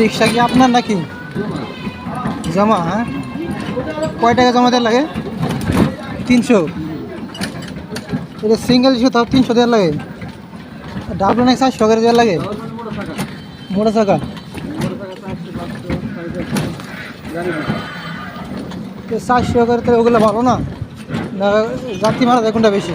রিক্সা কি আপনার নাকি? জমা হ্যাঁ? কয় টাকা জমা দেওয়ার লাগে? তিনশো। এটা সিঙ্গেল ইস্যু তাও তিনশো দেওয়ার লাগে। ডাবল নাকি চারশো করে দেওয়ার লাগে। মোটা চাকা। চারশো করে তো ওগুলো ভালো না। যাত্রী যায় কোনটা বেশি?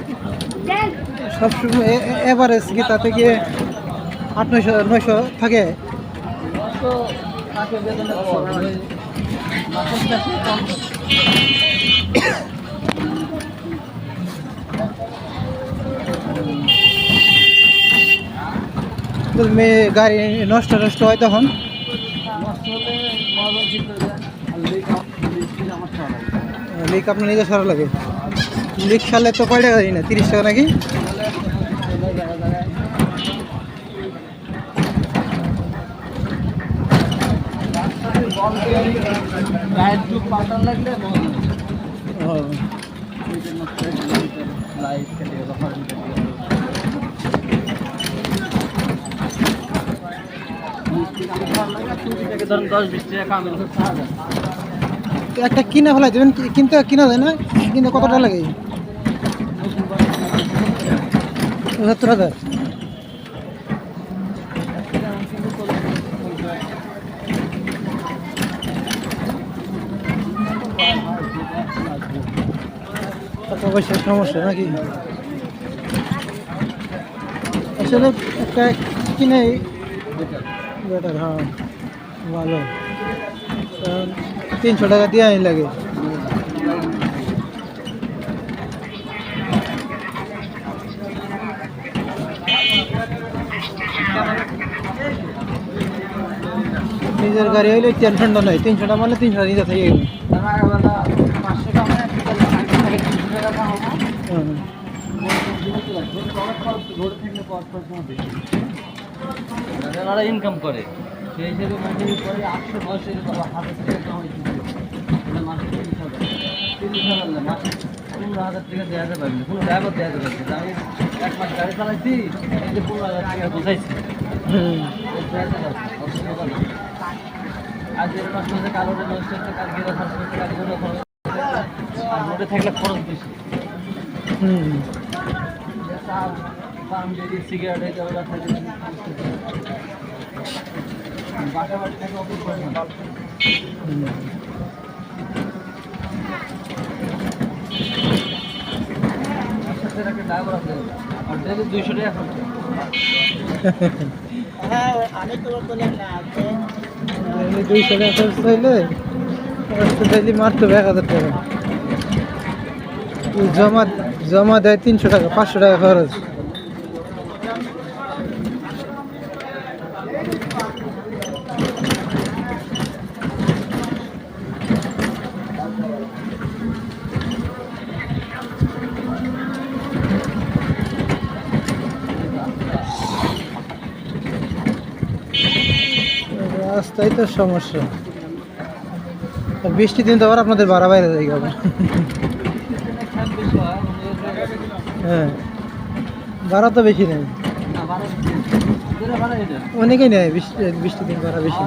সবসময় এভারেজ কি তাতে গিয়ে আট নয়শো নয়শো থাকে। তো তাকে বেতনের পর মেয়ে গাড়ি নষ্ট নষ্ট হয় তখন? লিক আপনার নিজে সরা লাগে। লিক সারলে তো কয় টাকা দিই না তিরিশ টাকা নাকি? একটা কিনা ফেলাই দেবেন কিনতে কিনা যায় না? কিনতে কত টাকা লাগে? সত্তর হাজার। টাকা পয়সার সমস্যা নাকি? আসলে একটা কিনে বেটার হ্যাঁ ভালো। তিনশো টাকা দিয়ে লাগে। নিজের গাড়ি হইলে টেনশনটা নাই। তিনশো টাকা মানে তিনশো নিজে থেকে। যারা ইনকাম করে, সেই হিসেবে মাসে করে আটশো এটা মাসে তিরিশ হাজার তিরিশ হাজার মাসে পনেরো হাজার টাকা দেওয়া যাবে না কোনো ড্রাইভার দেওয়া যাবে না। আমি এক মাস গাড়ি চালাইছি, এই যে পনেরো হাজার টাকা বোঝাইছি। যাবে। আজ এর মাস মাসে কারও নষ্ট হচ্ছে খরচ আর রোডে থাকলে খরচ বেশি। হুম যদি সিগারেট এই থাকে বাসা বাড়ি থেকে অফিস না হুম। একসাথে একটা ড্রাইভার আছে আর ডেলি দুইশো টাকা খরচ। মাত্র এক হাজার টাকা। জমা জমা দেয় তিনশো টাকা পাঁচশো টাকা খরচ। রাস্তায় তো সমস্যা। বৃষ্টি দিন তো আবার আপনাদের বাড়া বাইরে হয়ে বেশি হয়। ভাড়া তো বেশি নেই। অনেকেই নেয় বৃষ্টি দিন ভাড়া বেশি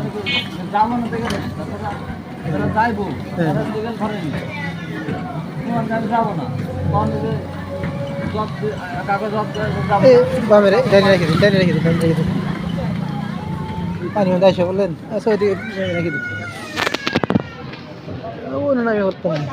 হ্যাঁ। তারা দিবেন ধরেনি তোমার আমি যাব না তখন যে জব কাগজ জব যাব এই বামে ডাইনে রেখে দিন রেখে দিন রেখে দিন। পানি মধ্যে এসে বললেন আচ্ছা ওইদিকে নাকি ওনারা করতে পারেন